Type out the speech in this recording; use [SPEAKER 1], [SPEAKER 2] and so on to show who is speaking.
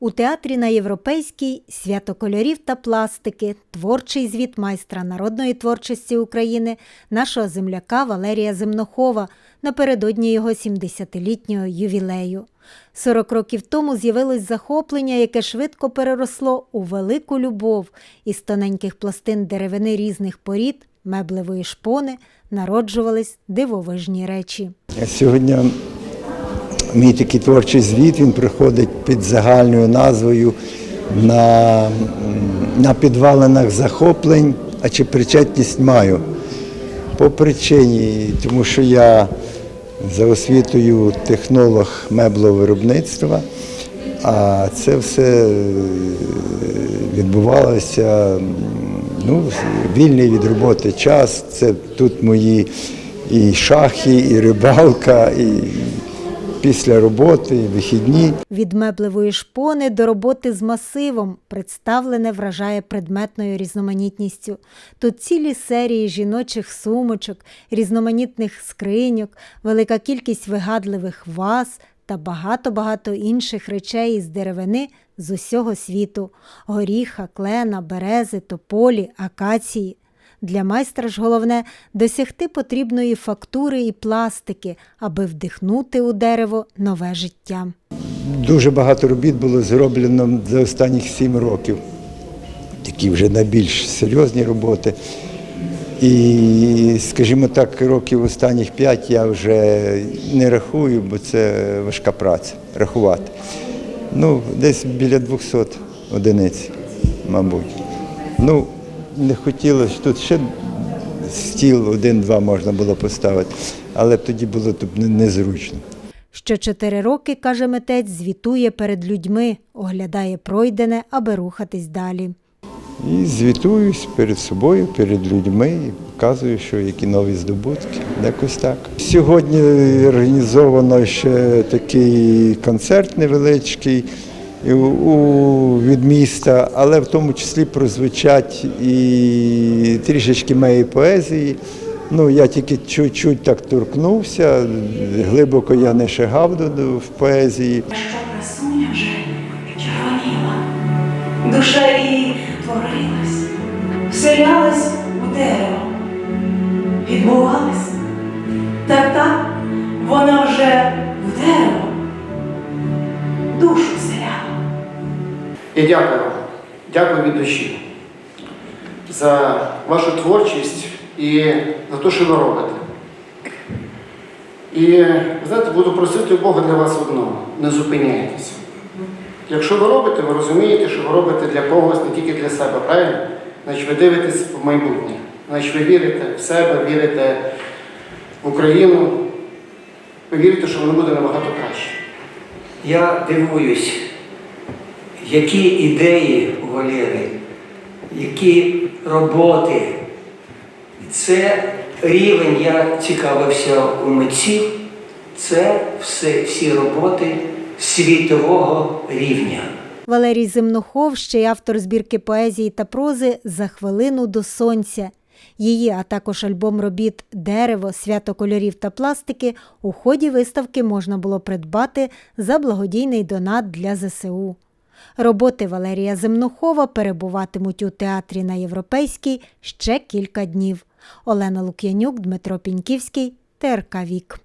[SPEAKER 1] У театрі на Європейській свято кольорів та пластики, творчий звіт майстра народної творчості України, нашого земляка Валерія Земнохова напередодні його 70-літнього ювілею. 40 років тому з'явилось захоплення, яке швидко переросло у велику любов. Із тоненьких пластин деревини різних порід, меблевої шпони народжувались дивовижні речі.
[SPEAKER 2] Сьогодні мій такий творчий звіт він приходить під загальною назвою на, на підвалинах захоплень, а чи причетність маю. По причині, тому що я за освітою технолог меблового виробництва, а це все е, відбувалося ну, вільний від роботи час. Це тут мої і шахи, і рибалка, і після роботи, вихідні.
[SPEAKER 1] Від меблевої шпони до роботи з масивом представлене вражає предметною різноманітністю. Тут цілі серії жіночих сумочок, різноманітних скриньок, велика кількість вигадливих ваз та багато-багато інших речей із деревини з усього світу: горіха, клена, берези, тополі, акації. Для майстра ж головне досягти потрібної фактури і пластики, аби вдихнути у дерево нове життя.
[SPEAKER 2] Дуже багато робіт було зроблено за останніх сім років. Такі вже найбільш серйозні роботи. І, скажімо так, років останніх п'ять я вже не рахую, бо це важка праця рахувати. Ну, десь біля 200 одиниць, мабуть. Ну, не хотілося, тут ще стіл один-два можна було поставити, але б тоді було тут незручно.
[SPEAKER 1] Що чотири роки, каже митець, звітує перед людьми, оглядає пройдене, аби рухатись далі.
[SPEAKER 2] І звітуюсь перед собою, перед людьми і показую, що які нові здобутки. Якось так. Сьогодні організовано ще такий концерт невеличкий у- від міста, але в тому числі прозвучать і трішечки моєї поезії. Ну, я тільки чуть-чуть так торкнувся, глибоко я не шагав в поезії.
[SPEAKER 3] що красуня вже червоніла, душа її творилась, вселялась у дерево, відбувалась, та так вона вже
[SPEAKER 4] Я дякую вам, дякую від душі за вашу творчість і за те, що ви робите. І знаєте, буду просити Бога для вас одного, не зупиняйтеся. Якщо ви робите, ви розумієте, що ви робите для когось, не тільки для себе, правильно? Значить, ви дивитесь в майбутнє. Значить, ви вірите в себе, вірите в Україну, ви вірите, що воно буде набагато краще.
[SPEAKER 5] Я дивуюсь, які ідеї у Валери, які роботи. Це рівень, я цікавився у митців, це все, всі роботи світового рівня.
[SPEAKER 1] Валерій Земнохов, ще й автор збірки поезії та прози За хвилину до сонця. Її, а також альбом робіт Дерево, свято кольорів та пластики у ході виставки можна було придбати за благодійний донат для ЗСУ. Роботи Валерія Земнохова перебуватимуть у театрі на Європейській ще кілька днів. Олена Лук'янюк, Дмитро Піньківський, ТРК Вік.